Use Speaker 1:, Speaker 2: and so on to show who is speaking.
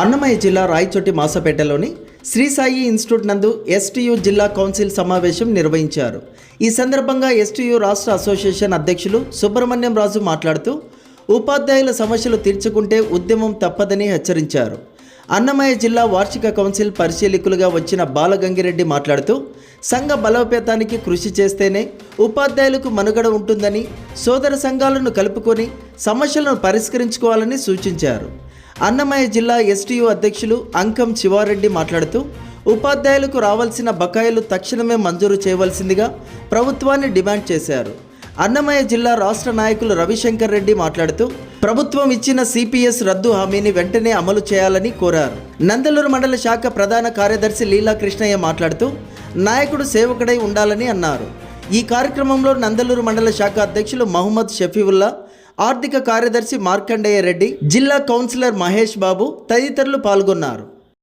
Speaker 1: అన్నమయ్య జిల్లా రాయచోటి మాసపేటలోని శ్రీ సాయి ఇన్స్టిట్యూట్ నందు ఎస్టీయు జిల్లా కౌన్సిల్ సమావేశం నిర్వహించారు. ఈ సందర్భంగా ఎస్టీయు రాష్ట్ర అసోసియేషన్ అధ్యక్షులు సుబ్రహ్మణ్యం రాజు మాట్లాడుతూ ఉపాధ్యాయుల సమస్యలు తీర్చుకుంటే ఉద్యమం తప్పదని హెచ్చరించారు. అన్నమయ్య జిల్లా వార్షిక కౌన్సిల్ పరిశీలకులుగా వచ్చిన బాలగంగిరెడ్డి మాట్లాడుతూ సంఘ బలోపేతానికి కృషి చేస్తేనే ఉపాధ్యాయులకు మనుగడ ఉంటుందని సోదర సంఘాలను కలుపుకొని సమస్యలను పరిష్కరించుకోవాలని సూచించారు. అన్నమయ్య జిల్లా ఎస్టీయూ అధ్యక్షులు అంకం శివారెడ్డి మాట్లాడుతూ ఉపాధ్యాయులకు రావాల్సిన బకాయిలు తక్షణమే మంజూరు చేయవలసిందిగా ప్రభుత్వాన్ని డిమాండ్ చేశారు. అన్నమయ్య జిల్లా రాష్ట్ర నాయకులు రవిశంకర్ రెడ్డి మాట్లాడుతూ ప్రభుత్వం ఇచ్చిన సిపిఎస్ రద్దు హామీని వెంటనే అమలు చేయాలని కోరారు. నందలూరు మండల శాఖ ప్రధాన కార్యదర్శి లీలా కృష్ణయ్య మాట్లాడుతూ నాయకుడు సేవకుడై ఉండాలని అన్నారు. ఈ కార్యక్రమంలో నందలూరు మండల శాఖ అధ్యక్షులు మహమ్మద్ షఫీవుల్లా ఆర్థిక కార్యదర్శి మార్కండేయ రెడ్డి జిల్లా కౌన్సిలర్ మహేష్ బాబు తదితరులు పాల్గొన్నారు.